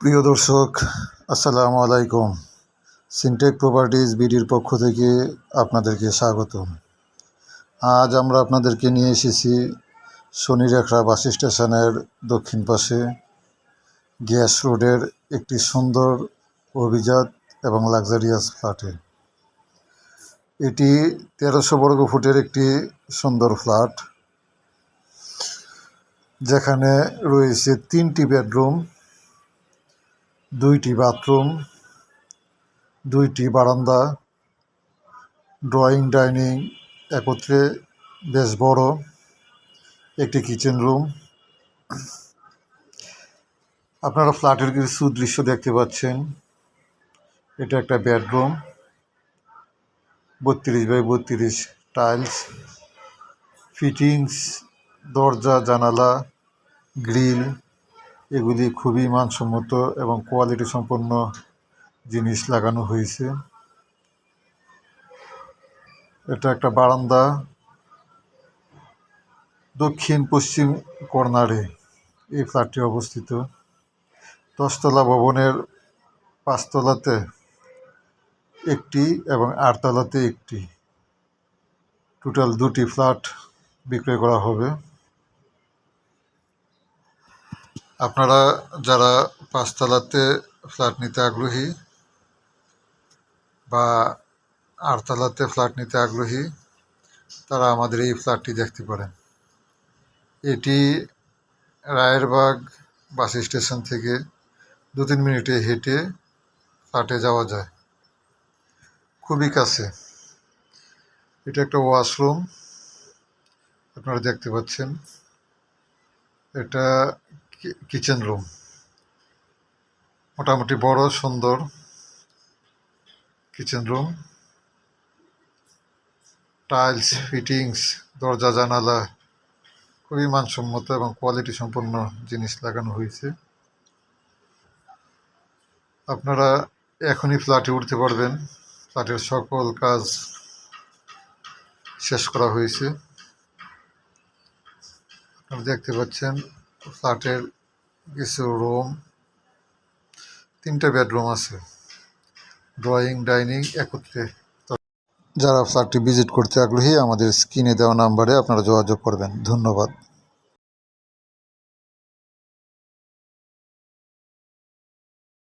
প্রিয় দর্শক, আসসালামু আলাইকুম। সিনটেক প্রপার্টিজ বিডির পক্ষ থেকে আপনাদেরকে স্বাগত আজ আমরা আপনাদেরকে নিয়ে এসেছি শনিরেখা বাস স্টেশনের দক্ষিণ পাশে। গ্যাস রোডের একটি সুন্দর, অভিজাত এবং লাক্সারিয়াস ফ্ল্যাটে। এটি তেরোশো বর্গ ফুটের একটি সুন্দর ফ্ল্যাট। যেখানে রয়েছে তিনটি বেডরুম দুইটি বাথরুম, দুইটি বারান্দা, ড্রয়িং, ডাইনিং একত্রে বেশ বড়, একটি কিচেন রুম। আপনারা ফ্ল্যাটের কিছু দৃশ্য দেখতে পাচ্ছেন। এটা একটা বেডরুম, বত্রিশ বাই বত্রিশ টাইলস, ফিটিংস, দরজা, জানালা, গ্রিল এগুলি খুবই মানসম্মত এবং কোয়ালিটি সম্পন্ন জিনিস লাগানো হয়েছে। এটা একটা বারান্দা দক্ষিণ পশ্চিম কর্নারে এই ফ্ল্যাটটি অবস্থিত। দশতলা ভবনের পাঁচতলাতে একটি এবং আটতলাতে একটি। টোটাল দুটি ফ্ল্যাট বিক্রয় করা হবে। আপনারা যারা পাঁচতলাতে ফ্ল্যাট নিতে আগ্রহী বা আটতলাতে ফ্ল্যাট নিতে আগ্রহী, তারা আমাদের এই ফ্ল্যাটটি দেখতে পারেন। এটি রায়েরবাগ বাস স্টেশন থেকে দু তিন মিনিটে হেঁটে ফ্ল্যাটে যাওয়া যায়। খুবই কাছে। এটা একটা ওয়াশরুম। আপনারা দেখতে পাচ্ছেন। এটা কিচেন রুম। মোটামুটি বড়, সুন্দর কিচেন রুম। টাইলস, ফিটিংস, দরজা, জানালা খুবই মানসম্মত এবং কোয়ালিটি সম্পন্ন জিনিস লাগানো হয়েছে। আপনারা এখনই ফ্ল্যাটে উঠতে পারবেন। ফ্ল্যাটের সকল কাজ শেষ করা হয়েছে। আপনারা দেখতে পাচ্ছেন ফ্ল্যাটের কিছু রুম, তিনটে বেডরুম আছে। ড্রয়িং, ডাইনিং একত্রে। যারা ফ্ল্যাটটি ভিজিট করতে আগ্রহী, আমাদের স্ক্রিনে দেওয়া নাম্বারে আপনারা যোগাযোগ করবেন। ধন্যবাদ।